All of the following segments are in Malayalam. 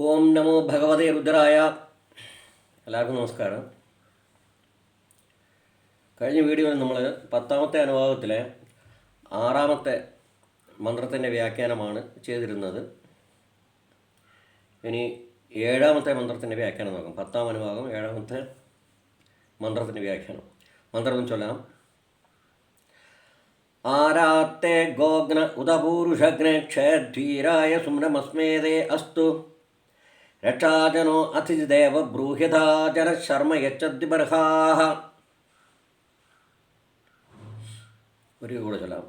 ഓം നമോ ഭഗവതേ രുദ്രായ. എല്ലാവർക്കും നമസ്കാരം. കഴിഞ്ഞ വീഡിയോയിൽ നമ്മൾ പത്താമത്തെ അനുഭാവത്തിലെ ആറാമത്തെ മന്ത്രത്തിന്റെ വ്യാഖ്യാനമാണ് ചെയ്തിരുന്നത്. ഇനി ഏഴാമത്തെ മന്ത്രത്തിന്റെ വ്യാഖ്യാനം നോക്കാം. പത്താം അനുഭാഗം ഏഴാമത്തെ മന്ത്രത്തിന്റെ വ്യാഖ്യാനം. മന്ത്രം ചൊല്ലാം. ആരാത്തെ ഗോഗ്ന ഉദപൂരുഷഗ്നെ ക്ഷേധീരായ സുമ്രമസ്മേതേ അസ്തു. രക്ഷാജനോ അതിഥിദേവ ബ്രൂഹ്യതാ ജനശർമ്മ യച്ചദ്വിബർഹാഹ ഒരു കൂടെ ചൊല്ലാം.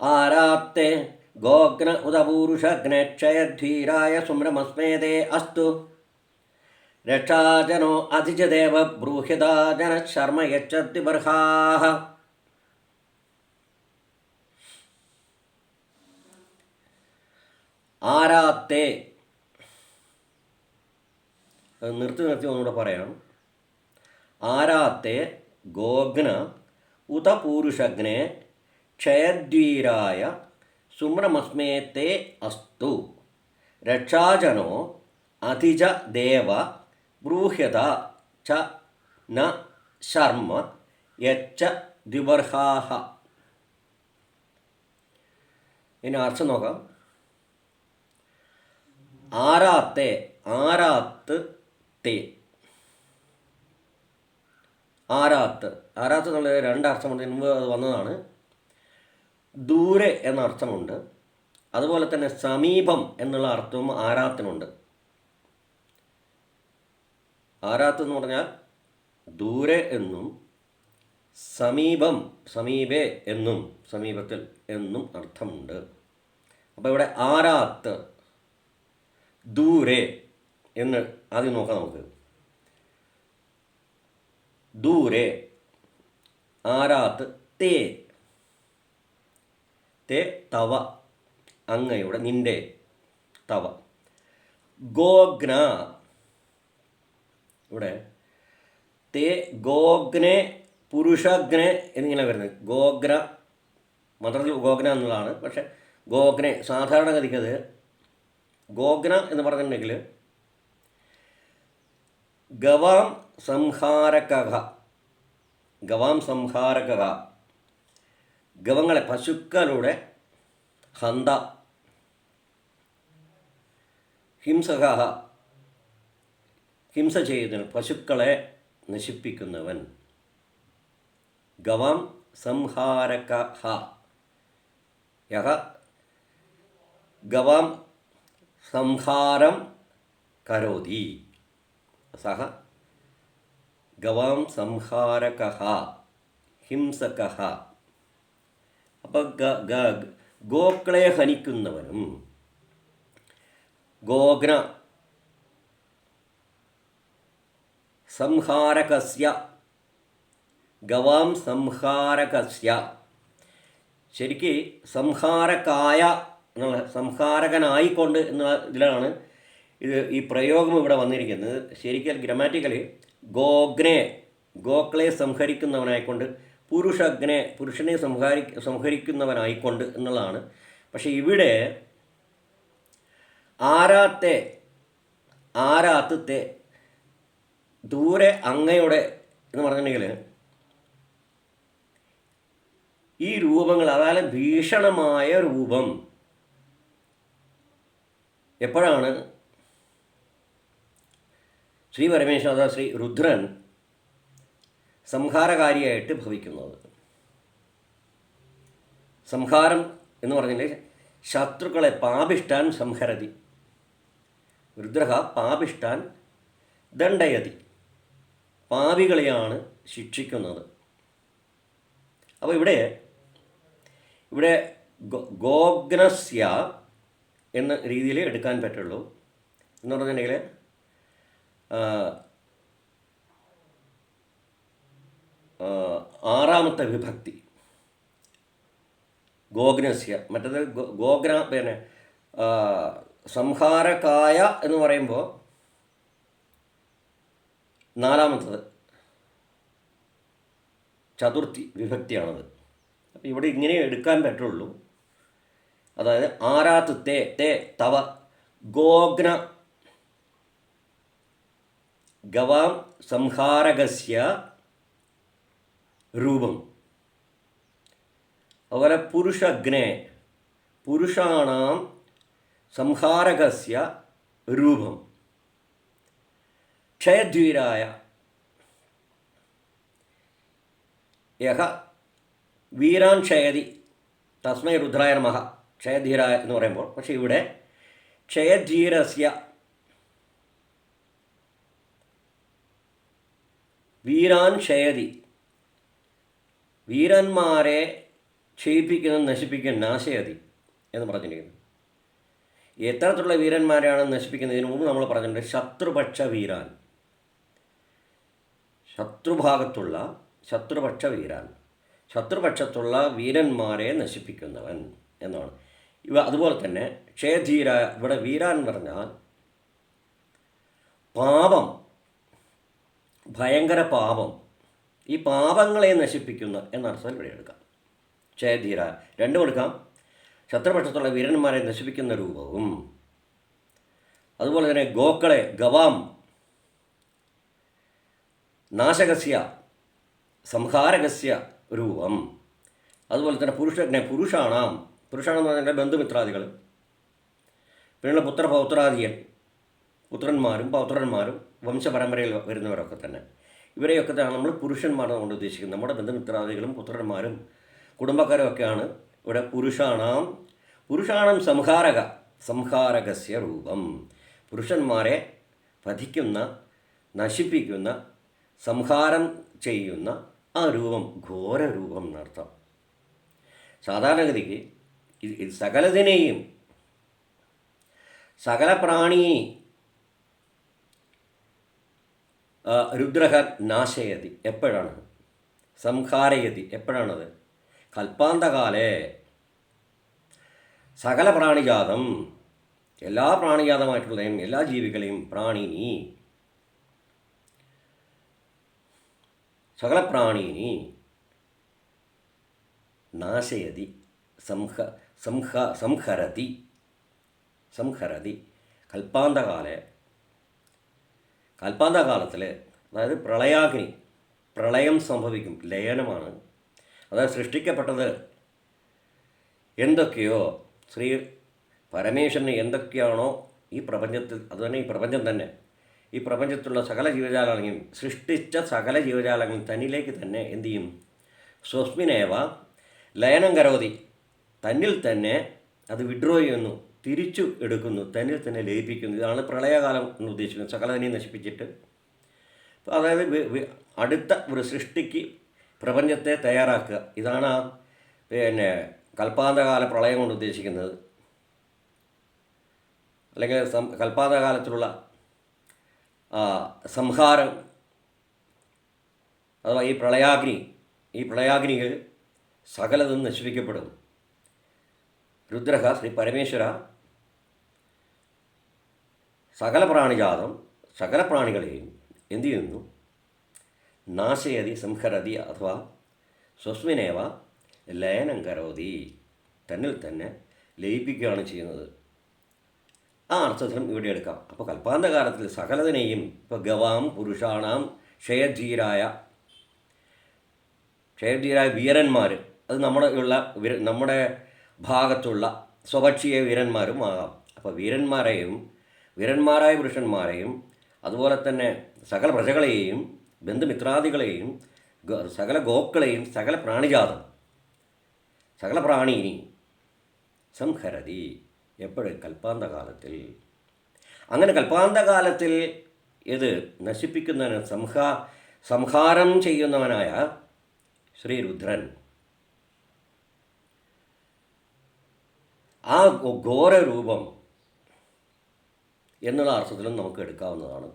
ആരാത്തെ ഗോഗ്ന ഉദപൂരുഷഗ്നെ ക്ഷയധീരായ സുമ്രമസ്മേതേ അസ്തു? രക്ഷാജനോ അതിഥിദേവ ബ്രൂഹ്യതാ ജനശർമ്മ യച്ചദ്വിബർഹാഹ ആരാത്തെ അത് നിർത്തി നിർത്തി ഒന്നുകൂടെ പറയാം. ആരാത്തെ ഗോഗ്ന ഉതപൂരുഷഗ്നെ ക്ഷയദ്വീരായ സുമ്രമസ്മേത്തെ അസ്തു. രക്ഷാജനോ അതിജ ദേവ ബ്രൂഹ്യത ച ന ശർമ്മ യച്ച ദ്വിബർഹാഹ ഇനി അർത്ഥം നോക്കാം. ആരാത്തെ ആരാത്ത് തേ. ആരാത്ത്. ആരാത്ത് എന്നുള്ള രണ്ട് അർത്ഥമുണ്ട് മുമ്പ് അത് വന്നതാണ്. ദൂരെ എന്ന അർത്ഥമുണ്ട്. അതുപോലെ തന്നെ സമീപം എന്നുള്ള അർത്ഥവും ആരാത്തിനുണ്ട്. ആരാത്ത് എന്ന് പറഞ്ഞാൽ ദൂരെ എന്നും സമീപം സമീപേ എന്നും സമീപത്തിൽ എന്നും അർത്ഥമുണ്ട്. അപ്പോൾ ഇവിടെ ആരാത്ത് ദൂരെ എന്ന് ആദ്യം നോക്കാം നമുക്ക്. ദൂരെ ആരാത്ത് തേ. തേ തവ അങ്ങയുടെ നിന്റെ തവ. ഗോഗ്ന. ഇവിടെ തേ ഗോഗ്നെ പുരുഷഗ്നെ എന്നിങ്ങനെ വരുന്നത്. ഗോഗ്ന മന്ത്രത്തിൽ ഗോഗ്ന എന്നുള്ളതാണ്. പക്ഷെ ഗോഗ്നെ സാധാരണഗതിക്കത് ഗോഗ്ന എന്ന് പറഞ്ഞിട്ടുണ്ടെങ്കിൽ ഗവാം സംഹാരക ഗവാം സംഹാരക ഗവങ്ങളെ പശുക്കളുടെ ഹന്ത. ഹിംസക ഹിംസ ചെയ്യുന്ന പശുക്കളെ നശിപ്പിക്കുന്നവൻ. ഗവാം സംഹാരക യഹ. ഗവാം സംഹാരം കരോതി. സഹ ഗവാം സംഹാരക ഹിംസക അപ്പം ഗോക്കളെ ഹനിക്കുന്നവനും ഗോഗ്ന സംഹാരകസ്യ ഗവാം സംഹാരകസ്യ. ശരിക്ക് സംഹാരകായ സംഹാരകനായിക്കൊണ്ട് എന്നുള്ള ഇതിലാണ് ഇത് ഈ പ്രയോഗം ഇവിടെ വന്നിരിക്കുന്നത് ശരിക്കും ഗ്രമാറ്റിക്കലി ഗോഗ്നെ ഗോക്കളെ സംഹരിക്കുന്നവനായിക്കൊണ്ട് പുരുഷഗ്നെ പുരുഷനെ സംഹാരി സംഹരിക്കുന്നവനായിക്കൊണ്ട് എന്നുള്ളതാണ്. പക്ഷേ ഇവിടെ ആരാത്തെ ആരാത്തത്തെ ദൂരെ അങ്ങയുടെ എന്ന് പറഞ്ഞിട്ടുണ്ടെങ്കിൽ ഈ രൂപങ്ങൾ അതായത് ഭീഷണമായ രൂപം എപ്പോഴാണ് ശ്രീ പരമേശ്വര ശ്രീ രുദ്രൻ സംഹാരകാരിയായിട്ട് ഭവിക്കുന്നത്. സംഹാരം എന്ന് പറഞ്ഞാൽ ശത്രുക്കളെ പാപിഷ്ടാൻ സംഹരതി. രുദ്രഹ പാപിഷ്ടാൻ ദണ്ഡയതി. പാവികളെയാണ് ശിക്ഷിക്കുന്നത്. അപ്പോൾ ഇവിടെ ഇവിടെ ഗോഗ്നസ്യ എന്ന രീതിയിൽ എടുക്കാൻ പറ്റുള്ളൂ. എന്ന് പറഞ്ഞിട്ടുണ്ടെങ്കിൽ ആറാമത്തെ വിഭക്തി. ഗോഗ്നസ്യ മറ്റത് ഗോഗ്ര പിന്നെ സംഹാരകായ എന്ന് പറയുമ്പോൾ നാലാമത്തത് ചതുർത്ഥി വിഭക്തിയാണത്. അപ്പോൾ ഇവിടെ ഇങ്ങനെ എടുക്കാൻ പറ്റുള്ളൂ. അതായത് ആരാത്ത് തേ തേ തവ ഗോഗ്ന ഗവാം സംഹാരകസ്യ രൂപം. അതുപോലെ പുരുഷഗ്നെ പുരുഷാണാം സംഹാരകസ്യ രൂപം. ക്ഷയധ്വീരായ യഹ വീരാൻ ക്ഷയതി തസ്മൈ രുദ്രായ നമഃ ക്ഷയധീരായ എന്ന് പറയുമ്പോൾ പക്ഷേ ഇവിടെ ക്ഷയധീരസ്യ വീരാൻ ക്ഷയതി. വീരന്മാരെ ക്ഷയിപ്പിക്കുന്ന നശിപ്പിക്കുന്ന നാശയതി എന്ന് പറഞ്ഞിരിക്കുന്നു. എത്തരത്തിലുള്ള വീരന്മാരെയാണ് നശിപ്പിക്കുന്നതിന് മുമ്പ് നമ്മൾ പറഞ്ഞിട്ടുണ്ട് ശത്രുപക്ഷ വീരാൻ. ശത്രുഭാഗത്തുള്ള ശത്രുപക്ഷ വീരാൻ. ശത്രുപക്ഷത്തുള്ള വീരന്മാരെ നശിപ്പിക്കുന്നവൻ എന്നാണ്. ഇവ അതുപോലെ തന്നെ ക്ഷയധീര ഇവിടെ വീരാൻ പറഞ്ഞാൽ പാപം ഭയങ്കര പാപം. ഈ പാപങ്ങളെ നശിപ്പിക്കുന്ന എന്നർത്ഥം ഇവിടെ എടുക്കാം. ക്ഷയധീര രണ്ടും എടുക്കാം ശത്രുപക്ഷത്തുള്ള വീരന്മാരെ നശിപ്പിക്കുന്ന രൂപവും. അതുപോലെ തന്നെ ഗോക്കളെ ഗവാം നാശകസ്യ സംഹാരകസ്യ രൂപം. അതുപോലെ തന്നെ പുരുഷനെ പുരുഷാണാം. പുരുഷാണെന്ന് പറഞ്ഞാൽ ബന്ധുമിത്രാദികൾ പിന്നെയുള്ള പുത്രപൗത്രാദിയൻ പുത്രന്മാരും പൗത്രന്മാരും. വംശപരമ്പരയിൽ വരുന്നവരൊക്കെ തന്നെ. ഇവരെയൊക്കെ തന്നെ നമ്മൾ പുരുഷന്മാരാണ് കൊണ്ട് ഉദ്ദേശിക്കുന്നത്. നമ്മുടെ ബന്ധുമിത്രാദികളും പുത്രന്മാരും കുടുംബക്കാരും ഒക്കെയാണ് ഇവിടെ പുരുഷാണാം പുരുഷാണം സംഹാരക സംഹാരകസ്യ രൂപം. പുരുഷന്മാരെ വധിക്കുന്ന നശിപ്പിക്കുന്ന സംഹാരം ചെയ്യുന്ന ആ രൂപം ഘോര രൂപം എന്നർത്ഥം. സാധാരണഗതിക്ക് സകലതിനെയും സകല പ്രാണി ആ, രുദ്രഹ നാശയതി. എപ്പോഴാണ്? സംഹാരയതി. എപ്പോഴാണത്? കൽപ്പാന്തകാലേ. സകല പ്രാണിജാതം എല്ലാ പ്രാണിജാതമായിട്ടുള്ളതും എല്ലാ ജീവികളെയും പ്രാണിനി. സകല പ്രാണിനി. നാശയതി. സംഹ സംഹ സംഹരതി. സംഹരതി. കൽപ്പാന്തകാലെ. കൽപ്പാന്തകാലത്തിൽ അതായത് പ്രളയാഗ്നി പ്രളയം സംഭവിക്കും ലയനമാണ്. അതായത് സൃഷ്ടിക്കപ്പെട്ടത് എന്തൊക്കെയോ ശ്രീ പരമേശ്വരന് എന്തൊക്കെയാണോ ഈ പ്രപഞ്ചത്തിൽ അതുതന്നെ ഈ പ്രപഞ്ചം തന്നെ. ഈ പ്രപഞ്ചത്തിലുള്ള സകല ജീവജാലങ്ങളെയും സൃഷ്ടിച്ച സകല ജീവജാലങ്ങളും തന്നിലേക്ക് തന്നെ എന്തു ചെയ്യും? സ്വസ്മിനേവ ലയനം കരോതി. തന്നിൽ തന്നെ അത് വിഡ്രോ ചെയ്യുന്നു. തിരിച്ചു എടുക്കുന്നു തന്നിൽ തന്നെ ലയിപ്പിക്കുന്നു. ഇതാണ് പ്രളയകാലം എന്ന് ഉദ്ദേശിക്കുന്നത്. സകലതിനെയും നശിപ്പിച്ചിട്ട്. അതായത് അടുത്ത ഒരു സൃഷ്ടിക്ക് പ്രപഞ്ചത്തെ തയ്യാറാക്കുക. ഇതാണ് ആ പിന്നെ കൽപ്പാന്തകാല പ്രളയം കൊണ്ട് ഉദ്ദേശിക്കുന്നത്. അല്ലെങ്കിൽ സം കൽപ്പാന്തകാലത്തിലുള്ള സംഹാരം അഥവാ ഈ പ്രളയാഗ്നി ഈ പ്രളയാഗ്നികൾ സകലതും നശിപ്പിക്കപ്പെടും. രുദ്രഹ ശ്രീ പരമേശ്വര. സകല പ്രാണിജാതം സകല പ്രാണികളെയും എന്തു ചെയ്യുന്നു? നാശയതി സംഹരതി അഥവാ സ്വസ്മിനേവ ലയനം കരോതി. തന്നിൽ തന്നെ ലയിപ്പിക്കുകയാണ് ചെയ്യുന്നത്. ആ അർത്ഥത്തിലും ഇവിടെ എടുക്കാം. അപ്പോൾ കൽപ്പാന്തകാലത്തിൽ സകലതിനെയും ഇപ്പോൾ ഗവാം പുരുഷാണാം ക്ഷയധീരായ ക്ഷയധീരായ വീരന്മാർ അത് നമ്മുടെ ഉള്ള നമ്മുടെ ഭാഗത്തുള്ള സ്വപക്ഷീയ വീരന്മാരും ആകാം. അപ്പോൾ വീരന്മാരെയും വീരന്മാരായ പുരുഷന്മാരെയും അതുപോലെ തന്നെ സകല പ്രജകളെയും ബന്ധുമിത്രാദികളെയും സകല ഗോക്കളെയും സകല പ്രാണിജാതം സകല പ്രാണീനി സംഹരതി എപ്പോഴും കൽപ്പാന്തകാലത്തിൽ. അങ്ങനെ കൽപ്പാന്തകാലത്തിൽ ഇത് നശിപ്പിക്കുന്നതിന് സംഹാ സംഹാരം ചെയ്യുന്നവനായ ശ്രീരുദ്രൻ ആ ഘോര രൂപം എന്നുള്ള അർത്ഥത്തിലും നമുക്ക് എടുക്കാവുന്നതാണ്.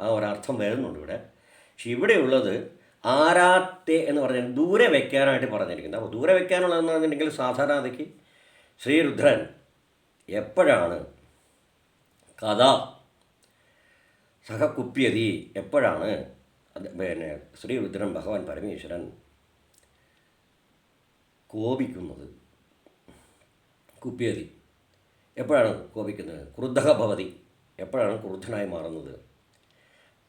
ആ ഒരർത്ഥം വരുന്നുണ്ട് ഇവിടെ. പക്ഷെ ഇവിടെയുള്ളത് ആരാത്തെ എന്ന് പറഞ്ഞാൽ ദൂരെ വയ്ക്കാനായിട്ട് പറഞ്ഞിരിക്കുന്നത്. അപ്പോൾ ദൂരെ വയ്ക്കാനുള്ളതെന്ന് പറഞ്ഞിട്ടുണ്ടെങ്കിൽ സാധാരണതയ്ക്ക് ശ്രീരുദ്രൻ എപ്പോഴാണ് കഥ സഹകുപ്യതി എപ്പോഴാണ് പിന്നെ ശ്രീരുദ്രൻ ഭഗവാൻ പരമേശ്വരൻ കോപിക്കുന്നത്? കുപ്യതി. എപ്പോഴാണ് കോപിക്കുന്നത്? ക്രുദ്ധ ഭവതി. എപ്പോഴാണ് ക്രുദ്ധനായി മാറുന്നത്?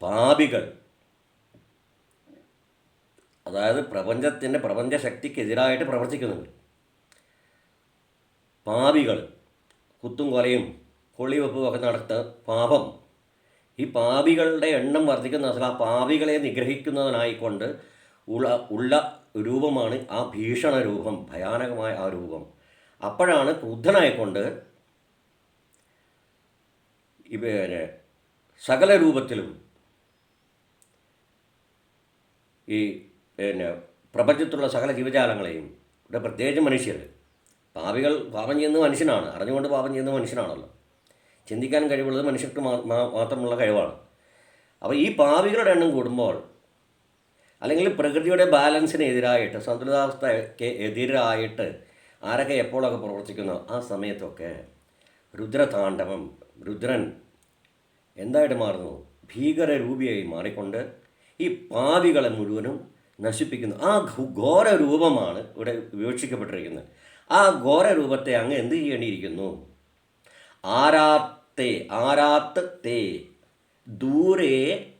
പാപികൾ. അതായത് പ്രപഞ്ചത്തിന്റെ പ്രപഞ്ചശക്തിക്കെതിരായിട്ട് പ്രവർത്തിക്കുന്നുണ്ട്. പാപികൾ. കുത്തും കൊലയും കൊള്ളിവെപ്പും ഒക്കെ നടത്ത പാപം. ഈ പാപികളുടെ എണ്ണം വർദ്ധിക്കുന്ന അസല ആ പാപികളെ നിഗ്രഹിക്കുന്നതിനായിക്കൊണ്ട് ഉള്ള ഉള്ള രൂപമാണ് ആ ഭീഷണ രൂപം ഭയാനകമായ ആ രൂപം. അപ്പോഴാണ് ക്രുദ്ധനായിക്കൊണ്ട് പിന്നെ സകല രൂപത്തിലും ഈ പിന്നെ പ്രപഞ്ചത്തിലുള്ള സകല ജീവജാലങ്ങളെയും ഇവിടെ പ്രത്യേകിച്ച് മനുഷ്യർ പാപികൾ പാപം ചെയ്യുന്നത് മനുഷ്യനാണ്. അറിഞ്ഞുകൊണ്ട് പാപം ചെയ്യുന്ന മനുഷ്യനാണല്ലോ. ചിന്തിക്കാൻ കഴിവുള്ളത് മനുഷ്യർക്ക് മാത്രമുള്ള കഴിവാണ്. അപ്പോൾ ഈ പാവികളുടെ എണ്ണം കൂടുമ്പോൾ അല്ലെങ്കിൽ പ്രകൃതിയുടെ ബാലൻസിനെതിരായിട്ട് സന്തുലിതാവസ്ഥയ്ക്ക് എതിരായിട്ട് ആരൊക്കെ എപ്പോഴൊക്കെ പ്രവർത്തിക്കുന്നോ? ആ സമയത്തൊക്കെ രുദ്രതാണ്ഡവം രുദ്രൻ എന്തായിട്ട് മാറുന്നു? ഭീകര രൂപിയായി മാറിക്കൊണ്ട് ഈ പാവികളെ മുഴുവനും നശിപ്പിക്കുന്നു. ആ ഘോര രൂപമാണ് ഇവിടെ വിവക്ഷിക്കപ്പെട്ടിരിക്കുന്നത്. ആ ഘോര രൂപത്തെ അങ്ങ് എന്ത് ചെയ്യേണ്ടിയിരിക്കുന്നു? ആരാത്തെ ആരാത്ത ദൂരെ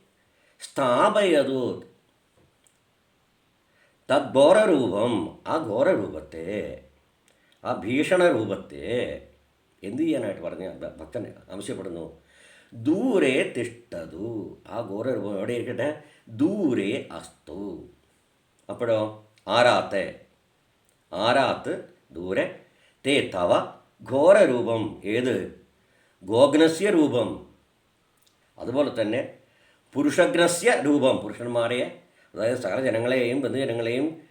സ്ഥാപയതു. തദ്ഘോരൂപം ആ ഘോരരൂപത്തെ ആ ഭീഷണ രൂപത്തെ എന്തു ചെയ്യാനായിട്ട് പറഞ്ഞ ഭക്തൻ ആവശ്യപ്പെടുന്നു? ദൂരെ തിഷ്ടതു. ആ ഘോരരൂപം എവിടെ ഇരിക്കട്ടെ? ദൂരെ അസ്തു. അപ്പോഴോ? ആരാത്ത്? ആരാത്ത്? ദൂരെ. തേ തവ ഘോരരൂപം. ഏത്? ഗോഗ്നസ്യ രൂപം അതുപോലെ തന്നെ പുരുഷഗ്രസ്യ രൂപം പുരുഷന്മാരെ അതായത് സകല ജനങ്ങളെയും ബന്ധുജനങ്ങളെയും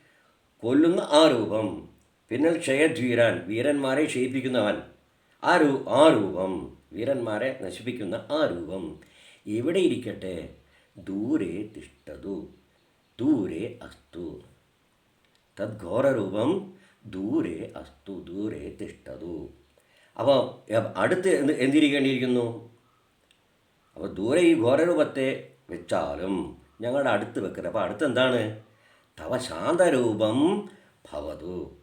കൊല്ലുന്ന ആ രൂപം. പിന്നെ ക്ഷയധീരാൻ വീരന്മാരെ ക്ഷയിപ്പിക്കുന്നവൻ. ആ രൂ ആ രൂപം വീരന്മാരെ നശിപ്പിക്കുന്ന ആ രൂപം എവിടെ ഇരിക്കട്ടെ? ദൂരെ തിഷ്ടതു ദൂരെ അസ്തു. തദ്ഘോരൂപം ദൂരെ അസ്തു ദൂരെ തിഷ്ടതു. അപ്പോൾ അടുത്ത് എന്ത് എന്തിരിക്കേണ്ടിയിരിക്കുന്നു? അപ്പോൾ ദൂരെ ഈ ഘോരരൂപത്തെ വെച്ചാലും ഞങ്ങളുടെ അടുത്ത് വെക്കരുത്. അപ്പോൾ അടുത്തെന്താണ്? തവ ശാന്തരൂപം ഭവതു.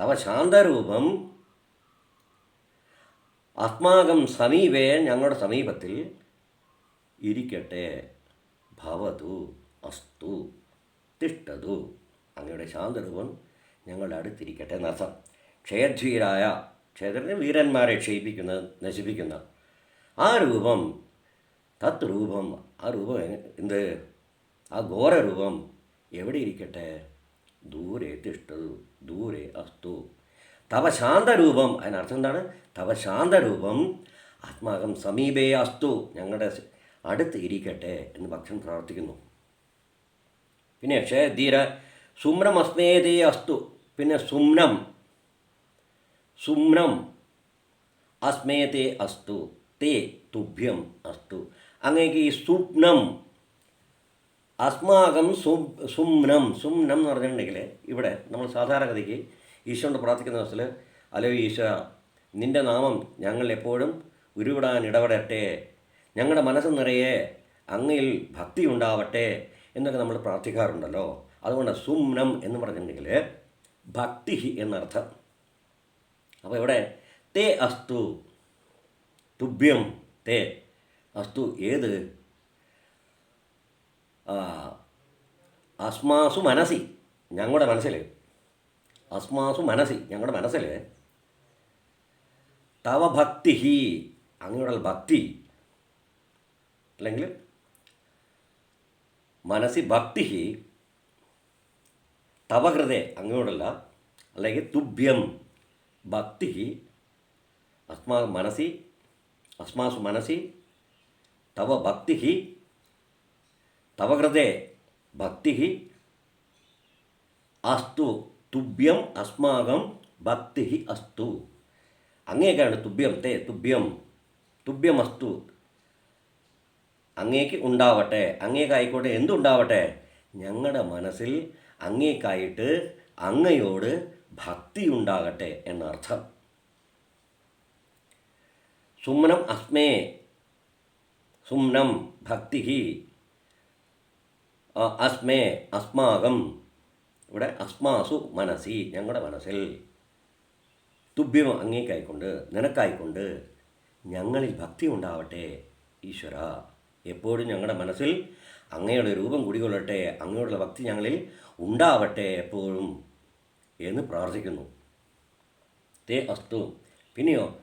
തവ ശാന്തരൂപം. അസ്മാകം സമീപേ ഞങ്ങളുടെ സമീപത്തിൽ ഇരിക്കട്ടെ ഭവതു അസ്തു തിഷ്ടതു. അങ്ങയുടെ ശാന്തരൂപം ഞങ്ങളുടെ അടുത്തിരിക്കട്ടെ എന്നർത്ഥം. ക്ഷയധീരായ ക്ഷേത്രത്തിന് വീരന്മാരെ ക്ഷയിപ്പിക്കുന്ന നശിപ്പിക്കുന്ന ആ രൂപം തത് രൂപം ആ രൂപം എന്ത്? ആ ഘോരരൂപം എവിടെ ഇരിക്കട്ടെ? ദൂരെ തിഷ്ടതു ദൂരെ അസ്തു. തവ ശാന്തരൂപം അതിനർത്ഥം എന്താണ്? തവ ശാന്തരൂപം ആത്മാകം സമീപേ അസ്തു. ഞങ്ങളുടെ അടുത്ത് ഇരിക്കട്ടെ എന്ന് ഭക്തൻ പ്രാർത്ഥിക്കുന്നു. പിന്നെ ക്ഷയധീര സുമ്നമസ്മേതേ അസ്തു. പിന്നെ സുമ്നം. സുമ്നം. അസ്മേതേ അസ്തു. തേ തുഭ്യം അസ്തു. അങ്ങേക്ക് ഈ സ്വപ്നം അസ്മാകം സു സുമ്നം സുമ്നം എന്ന് പറഞ്ഞിട്ടുണ്ടെങ്കിൽ ഇവിടെ നമ്മൾ സാധാരണഗതിക്ക് ഈശോണ്ട് പ്രാർത്ഥിക്കുന്ന ദിവസത്തിൽ അലോ ഈശോ നിന്റെ നാമം ഞങ്ങൾ എപ്പോഴും ഉരുവിടാൻ ഇടപെടട്ടെ. ഞങ്ങളുടെ മനസ്സ് നിറയെ അങ്ങയിൽ ഭക്തി ഉണ്ടാവട്ടെ എന്നൊക്കെ നമ്മൾ പ്രാർത്ഥിക്കാറുണ്ടല്ലോ. അതുകൊണ്ട് സുമ്നം എന്ന് പറഞ്ഞിട്ടുണ്ടെങ്കിൽ ഭക്തി എന്നർത്ഥം അപ്പോൾ ഇവിടെ തേ അസ്തു തുഭ്യം തേ അസ്തു ഏത്? അസ്മാസു മനസ്സി. ഞങ്ങളുടെ മനസ്സിൽ അസ്മാസു മനസ്സി ഞങ്ങളുടെ മനസ്സിൽ തവ ഭക്തി അങ്ങയുടെ ഭക്തി അല്ലെങ്കിൽ മനസ്സി ഭക്തി തവ ഹൃദയ അങ്ങയോടല്ല അല്ലെങ്കിൽ തുഭ്യം ഭക്തി അസ്മാ മനസ്സി അസ്മാസു മനസ്സി തവ ഭക്തി തവ കൃതേ ഭക്തി അസ്തു തുഭ്യം അസ്മാകം ഭക്തി അസ്തു. അങ്ങേക്കാണ് തുഭ്യം തേ തുഭ്യം തുഭ്യം അസ്തു അങ്ങേക്ക് ഉണ്ടാവട്ടെ അങ്ങേക്കായിക്കോട്ടെ എന്തുണ്ടാവട്ടെ? ഞങ്ങളുടെ മനസ്സിൽ അങ്ങേക്കായിട്ട് അങ്ങയോട് ഭക്തി ഉണ്ടാകട്ടെ എന്നർത്ഥം. സുമ്നം അസ്മേ സുമ്നം ഭക്തി. അസ്മേ അസ്മാകം. ഇവിടെ അസ്മാസു മനസ്സി ഞങ്ങളുടെ മനസ്സിൽ. തുഭ്യം അങ്ങേക്കായിക്കൊണ്ട് നിനക്കായിക്കൊണ്ട് ഞങ്ങളിൽ ഭക്തി ഉണ്ടാവട്ടെ ഈശ്വര. എപ്പോഴും ഞങ്ങളുടെ മനസ്സിൽ അങ്ങയുടെ രൂപം കുടികൊള്ളട്ടെ അങ്ങയോടുള്ള ഭക്തി ഞങ്ങളിൽ ഉണ്ടാവട്ടെ എപ്പോഴും എന്ന് പ്രാർത്ഥിക്കുന്നു. തേ അസ്തു. പിന്നെയോ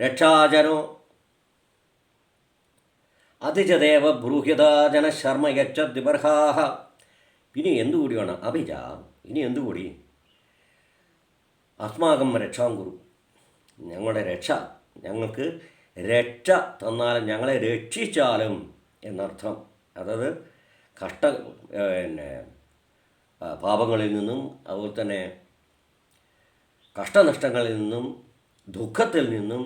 രക്ഷാജനോ അതിജദേവ ബ്രൂഹ്യതാജന ശർമ്മ യക്ഷ ദ്വിബർഹാഹ ഇനി എന്തുകൂടി വേണം അഭിജ ഇനി എന്തുകൂടി? അസ്മാകം രക്ഷാം കുറു ഞങ്ങളുടെ രക്ഷ ഞങ്ങൾക്ക് രക്ഷ തന്നാലും ഞങ്ങളെ രക്ഷിച്ചാലും എന്നർത്ഥം. അതായത് കഷ്ട പിന്നെ പാപങ്ങളിൽ നിന്നും അതുപോലെ തന്നെ കഷ്ടനഷ്ടങ്ങളിൽ നിന്നും ദുഃഖത്തിൽ നിന്നും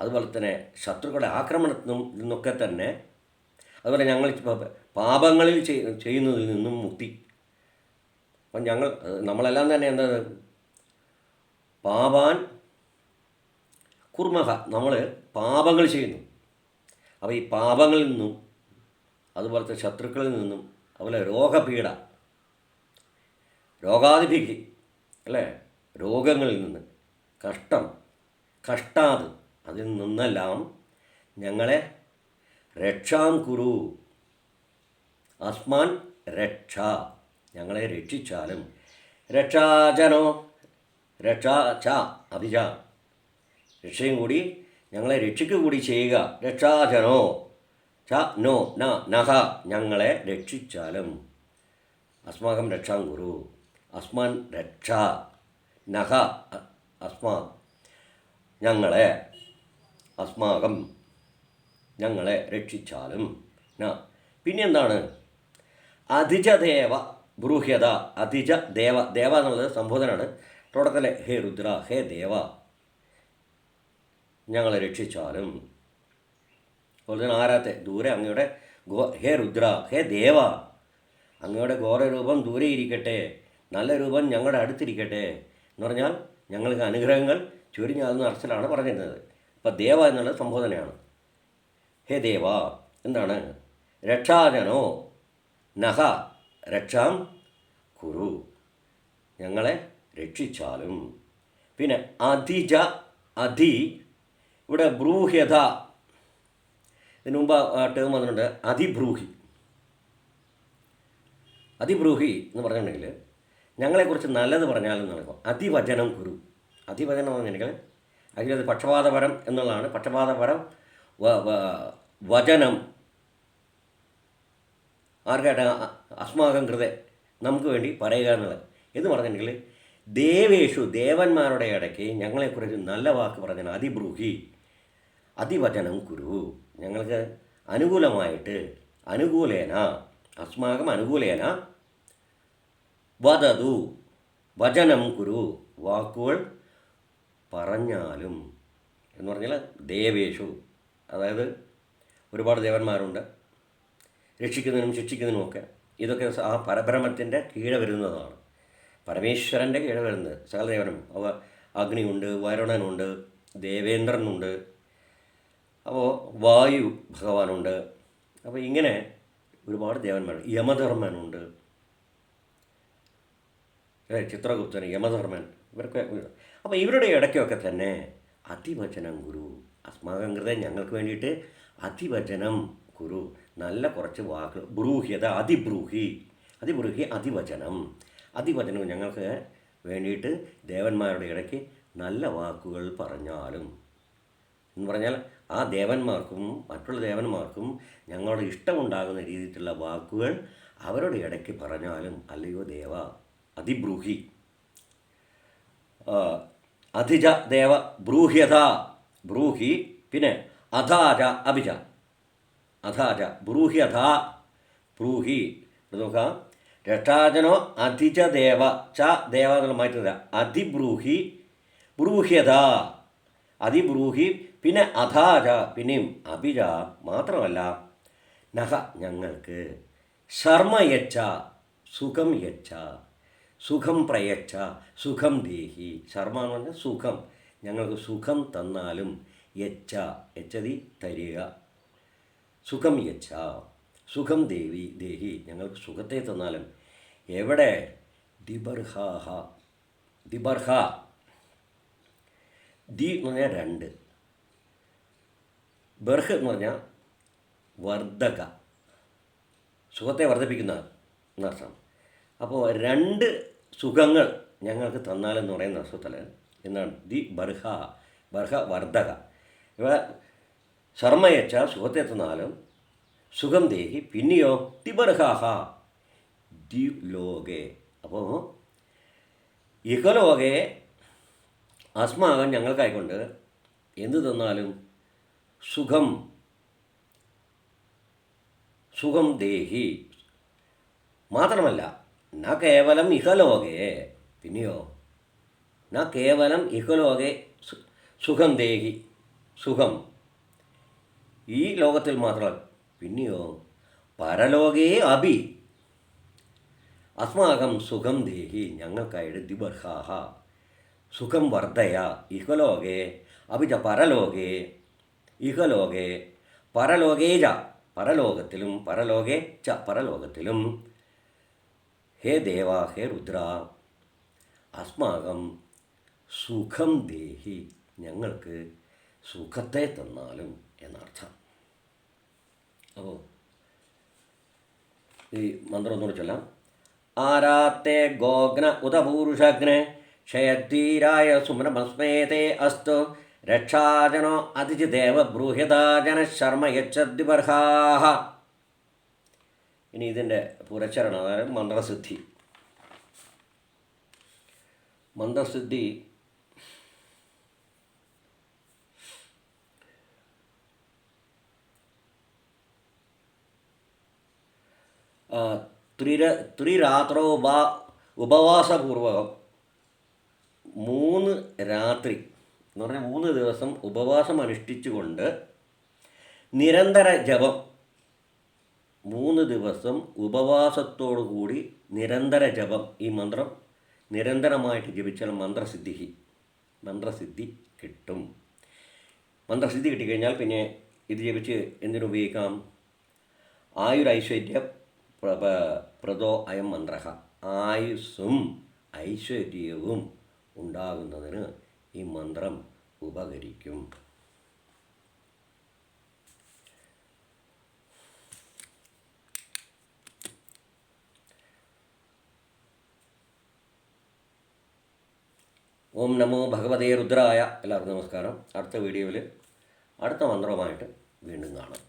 അതുപോലെ തന്നെ ശത്രുക്കളുടെ ആക്രമണത്തിൽ നിന്നൊക്കെ തന്നെ അതുപോലെ ഞങ്ങൾ പാപങ്ങളിൽ ചെയ്യുന്നതിൽ നിന്നും മുക്തി. അപ്പം ഞങ്ങൾ നമ്മളെല്ലാം തന്നെ എന്താ പാപാൻ കുർമഹ നമ്മൾ പാപങ്ങൾ ചെയ്യുന്നു. അപ്പോൾ ഈ പാപങ്ങളിൽ നിന്നും അതുപോലത്തെ ശത്രുക്കളിൽ നിന്നും അതുപോലെ രോഗപീഠ രോഗാതിഭിക്ക് അല്ലേ? രോഗങ്ങളിൽ നിന്ന് കഷ്ടം കഷ്ടാത് അതിൽ നിന്നെല്ലാം ഞങ്ങളെ രക്ഷാം കുരു അസ്മാൻ രക്ഷ. ഞങ്ങളെ രക്ഷിച്ചാലും. രക്ഷാചനോ രക്ഷാ ച അഭിജ. രക്ഷയും കൂടി ഞങ്ങളെ രക്ഷിക്കുക കൂടി ചെയ്യുക. രക്ഷാചനോ ച നോ ന നഹ ഞങ്ങളെ രക്ഷിച്ചാലും. അസ്മാകം രക്ഷാം ഗുരു അസ്മാൻ രക്ഷ. നഹ അസ്മാ ഞങ്ങളെ അസ്മാകം. ഞങ്ങളെ രക്ഷിച്ചാലും ന. പിന്നെന്താണ്? അധിജദേവ ബ്രൂഹ്യത. അധിജ ദേവ. ദേവ എന്നുള്ളത് സംബോധനമാണ് തുടക്കത്തിലെ ഹേ രുദ്ര ഹേ ദേവ. ഞങ്ങളെ രക്ഷിച്ചാലും. അതുപോലെ തന്നെ ആരാത്തെ? ദൂരെ അങ്ങയുടെ ഗോ ഹേ രുദ്ര ഹേ ദേവ. അങ്ങയുടെ ഘോരരൂപം ദൂരെ ഇരിക്കട്ടെ. നല്ല രൂപം ഞങ്ങളുടെ അടുത്തിരിക്കട്ടെ എന്ന് പറഞ്ഞാൽ ഞങ്ങൾക്ക് അനുഗ്രഹങ്ങൾ ചൊരിഞ്ഞാകുന്ന അർത്ഥത്തിലാണ് പറഞ്ഞിരുന്നത്. അപ്പം ദേവ എന്നുള്ള സംബോധനയാണ്. ഹേ ദേവ എന്താണ്? രക്ഷാജനോ നഹ രക്ഷാം കുരു. ഞങ്ങളെ രക്ഷിച്ചാലും. പിന്നെ അധിജ അധി ഇവിടെ ബ്രൂഹ്യത ഇതിനു മുമ്പ് ടേം വന്നിട്ടുണ്ട് അതിബ്രൂഹി. അതിബ്രൂഹി എന്ന് പറഞ്ഞിട്ടുണ്ടെങ്കിൽ ഞങ്ങളെക്കുറിച്ച് നല്ലത് പറഞ്ഞാലും നടക്കും അതിവചനം കുരു. അതിവചനം എന്ന് പറഞ്ഞിട്ടുണ്ടെങ്കിൽ അതിലത് പക്ഷപാതപരം എന്നുള്ളതാണ്. പക്ഷപാതപരം വചനം ആർക്കായിട്ട് അസ്മാകം കൃത നമുക്ക് വേണ്ടി പറയുക എന്നുള്ളത്. എന്ന് പറഞ്ഞിട്ടുണ്ടെങ്കിൽ ദേവേഷു ദേവന്മാരുടെ ഇടയ്ക്ക് ഞങ്ങളെക്കുറിച്ച് നല്ല വാക്ക് പറഞ്ഞാൽ അതിബ്രൂഹി അതിവചനം കുരു ഞങ്ങൾക്ക് അനുകൂലമായിട്ട് അനുകൂലേന അസ്മാകം അനുകൂലേന വധതു വചനം കുരു വാക്കുകൾ പറഞ്ഞാലും എന്ന് പറഞ്ഞാൽ ദേവേഷു. അതായത് ഒരുപാട് ദേവന്മാരുണ്ട്. രക്ഷിക്കുന്നതിനും ശിക്ഷിക്കുന്നതിനും ഒക്കെ ഇതൊക്കെ ആ പരബ്രഹ്മത്തിന്റെ കീഴെ വരുന്നതാണ്. പരമേശ്വരന്റെ കീഴെ വരുന്നത്. സകലദേവനും. അവ അഗ്നിയുണ്ട് വരുണനുണ്ട് ദേവേന്ദ്രനുണ്ട്. അപ്പോൾ വായു ഭഗവാനുണ്ട്. അപ്പോൾ ഇങ്ങനെ ഒരുപാട് ദേവന്മാരുണ്ട്. യമധർമ്മനുണ്ട്. ചിത്രഗുപ്തൻ യമധർമ്മൻ ഇവരൊക്കെ അപ്പോൾ ഇവരുടെ ഇടയ്ക്കൊക്കെ തന്നെ അതിവചനം ഗുരു. അസ്മാകം കൃതം ഞങ്ങൾക്ക് വേണ്ടിയിട്ട് അതിവചനം ഗുരു. നല്ല കുറച്ച് വാക്കുകൾ ബ്രൂഹ്യത അതിബ്രൂഹി. അതിബ്രൂഹി അതിവചനം. അതിവചനം ഞങ്ങൾക്ക് വേണ്ടിയിട്ട് ദേവന്മാരുടെ ഇടയ്ക്ക് നല്ല വാക്കുകൾ പറഞ്ഞാലും. എന്ന് പറഞ്ഞാൽ ആ ദേവന്മാർക്കും മറ്റുള്ള ദേവന്മാർക്കും ഞങ്ങളുടെ ഇഷ്ടമുണ്ടാകുന്ന രീതിയിലുള്ള വാക്കുകൾ അവരുടെ ഇടയ്ക്ക് പറഞ്ഞാലും അല്ലയോ ദേവ അതിബ്രൂഹി. അധിജ ദേവ ബ്രൂഹ്യത ബ്രൂഹി പിന്നെ അധാജ അഭിജ. അധാജ ബ്രൂഹ്യത ബ്രൂഹി നോക്കാം. രക്ഷാജനോ അധിജ ദേവ ച ദേവ എന്നുള്ള അതിബ്രൂഹി ബ്രൂഹ്യത അതിബ്രൂഹി പിന്നെ അധാജ പിന്നെയും അഭിജ മാത്രമല്ല. നഹ ഞങ്ങൾക്ക്. ശർമ്മ യച്ച സുഖം യച്ച. സുഖം പ്രയച്ഛ സുഖം ദേഹി. ശർമ്മ എന്ന് പറഞ്ഞാൽ സുഖം. ഞങ്ങൾക്ക് സുഖം തന്നാലും യച്ച യച്ചതി തരിക. സുഖം യച്ഛ സുഖം ദേവി ദേഹി. ഞങ്ങൾക്ക് സുഖത്തെ തന്നാലും എവിടെ? ദിബർഹാഹ ദിബർഹ. ദി എന്ന് പറഞ്ഞാൽ രണ്ട്. ബർഹ് എന്ന് പറഞ്ഞാൽ വർദ്ധക. സുഖത്തെ വർദ്ധിപ്പിക്കുന്ന എന്നർത്ഥം. അപ്പോൾ രണ്ട് സുഖങ്ങൾ ഞങ്ങൾക്ക് തന്നാലെന്ന് പറയുന്ന അസുഖത്തിൽ എന്നാണ്. ദി ബർഹ ബർഹ വർദ്ധക. ഇവ ശർമ്മയച്ച സുഖത്തെ തന്നാലും സുഖം ദേഹി പിന്നെയോ ദി ബർഹാഹ ദി ലോകെ. അപ്പോൾ ഇഹലോകെ അസ്മാകം ഞങ്ങൾക്കായിക്കൊണ്ട് എന്ത് തന്നാലും സുഖം സുഖം ദേഹി. മാത്രമല്ല ന കേവലം ഇഹലോകെ. പിന്നെയോ? ന കേവലം ഇഹലോകെ സുഖം ദേഹി സുഖം. ഈ ലോകത്തിൽ മാത്രമല്ല പിന്നെയോ? പരലോകേ അഭി. അസ്മാകം സുഖം ദേഹി ഞങ്ങൾക്കായിട്ട് ദിബർഹാഹ. സുഖം വർദ്ധയ ഇഹലോകെ അഭിജ പരലോകെ ഇഹലോകെ പരലോകേ ച പരലോകത്തിലും പരലോകേ ച പരലോകത്തിലും ഹേ ദേവ ഹേ രുദ്ര അസ്മാകം സുഖം ദേഹി ഞങ്ങൾക്ക് സുഖത്തെ തന്നാലും എന്നർത്ഥം. അപ്പോൾ ഈ മന്ത്രം ഒന്നുകൂടെ ചൊല്ലാം. ആരാത്തെ ഗോഗ്ന ഉദപൂരുഷഗ്നെ ക്ഷയധീരായ സുമനമസ്മേതേ അസ്തു രക്ഷാജനോ അതിഥിദേവ ബ്രൂഹ്യതാജന ശർമ്മ യച്ചദ്വിബർഹാഹ ഇനി ഇതിന്റെ പുരച്ചരണം അതായത് മന്ത്രസിദ്ധി. മന്ത്രസിദ്ധി ത്രിര ത്രിരാത്രോ ഉപ ഉപവാസപൂർവകം മൂന്ന് രാത്രി എന്ന് പറഞ്ഞാൽ മൂന്ന് ദിവസം ഉപവാസം അനുഷ്ഠിച്ചുകൊണ്ട് നിരന്തര ജപം മൂന്ന് ദിവസം ഉപവാസത്തോടു കൂടി നിരന്തര ജപം ഈ മന്ത്രം നിരന്തരമായിട്ട് ജപിച്ചാൽ മന്ത്രസിദ്ധി മന്ത്രസിദ്ധി കിട്ടും. മന്ത്രസിദ്ധി കിട്ടിക്കഴിഞ്ഞാൽ പിന്നെ ഇത് ജപിച്ച് എന്തിനുപയോഗിക്കാം? ആയുരൈശ്വര്യ പ്രദോ അയം മന്ത്ര ആയുസ്സും ഐശ്വര്യവും ഉണ്ടാകുന്നതിന് ഈ മന്ത്രം ഉപകരിക്കും. ഓം നമോ ഭഗവതേ രുദ്രായ. എല്ലാവർക്കും നമസ്കാരം. അടുത്ത വീഡിയോയിൽ അടുത്ത മന്ത്രവുമായിട്ട് വീണ്ടും കാണാം.